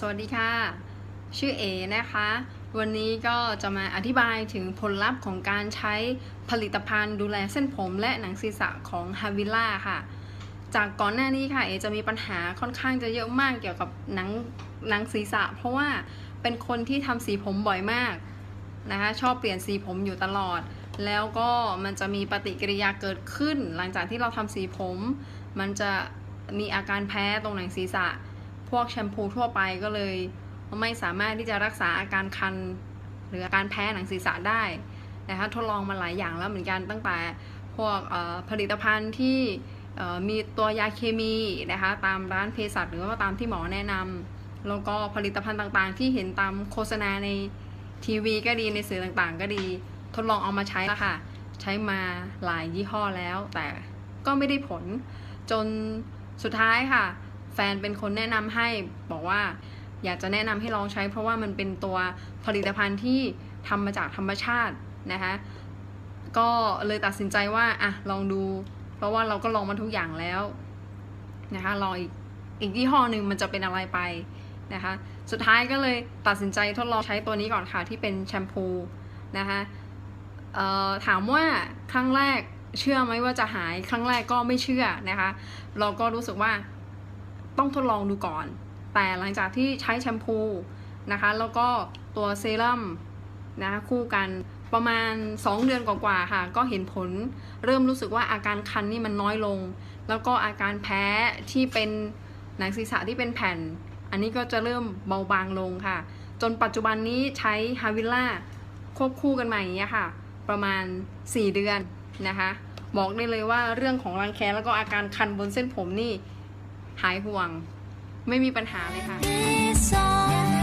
สวัสดีค่ะ ชื่อเอนะคะ วันนี้ก็จะมาอธิบายถึงผลลัพธ์ของการใช้ผลิตภัณฑ์ดูแลเส้นผมและหนังศีรษะของ h a v i l a ค่ะ จากก่อนหน้านี้ค่ะ เอจะมีปัญหาค่อนข้างจะเยอะมากเกี่ยวกับหนังหนังศีรษะ เพราะว่าเป็นคนที่ทำสีผมบ่อยมากนะคะชอบเปลี่ยนสีผมอยู่ตลอด แล้วก็มันจะมีปฏิกิริยาเกิดขึ้น หลังจากที่เราทำสีผม มันจะมีอาการแพ้ตรงหนังศีรษะ พวกแชมพูทั่วไปก็เลยไม่สามารถที่จะรักษาอาการคัน หรืออาการแพ้หนังศีรษะได้นะคะทดลองมาหลายอย่างแล้วเหมือนกันตั้งแต่พวกผลิตภัณฑ์ที่มีตัวยาเคมีนะคะตามร้านเภสัชหรือว่าตามที่หมอแนะนำแล้วก็ผลิตภัณฑ์ต่างๆ ที่เห็นตามโฆษณาในทีวีก็ดีในสื่อต่างๆ ก็ดีทดลองเอามาใช้แล้วค่ะ ใช้มาหลายยี่ห้อแล้ว แต่ก็ไม่ได้ผลจนสุดท้ายค่ะ แฟนเป็นคนแนะนำให้บอกว่า อยากจะแนะนำให้ลองใช้ เพราะว่ามันเป็นตัวผลิตภัณฑ์ที่ทำมาจากธรรมชาตินะคะก็เลยตัดสินใจว่าอะลองดู เพราะว่าเราก็ลองมาทุกอย่างแล้วนะคะลองอีกอีกยี่ห้อหนึ่งมันจะเป็นอะไรไปนะคะสุดท้ายก็เลยตัดสินใจทดลองใช้ตัวนี้ก่อนค่ะที่เป็นแชมพูนะคะถามว่าครั้งแรกเชื่อไหมว่าจะหายครั้งแรกก็ไม่เชื่อนะคะ เราก็รู้สึกว่า ต้องทดลองดูก่อน แต่หลังจากที่ใช้แชมพูนะคะ แล้วก็ตัวเซรั่มนะคะคู่กันประมาณ 2 เดือนกว่าๆค่ะ ก็เห็นผลเริ่มรู้สึกว่าอาการคันนี่มันน้อยลง แล้วก็อาการแพ้ที่เป็นหนังศีรษะที่เป็นแผ่น อันนี้ก็จะเริ่มเบาบางลงค่ะ จนปัจจุบันนี้ใช้ฮาวิล่าควบคู่กันมาอย่างเงี้ค่ะ ประมาณ 4 เดือนนะคะ บอกได้เลยว่าเรื่องของรังแคแล้วก็อาการคันบนเส้นผมนี่ หายห่วง ไม่มีปัญหาเลยค่ะ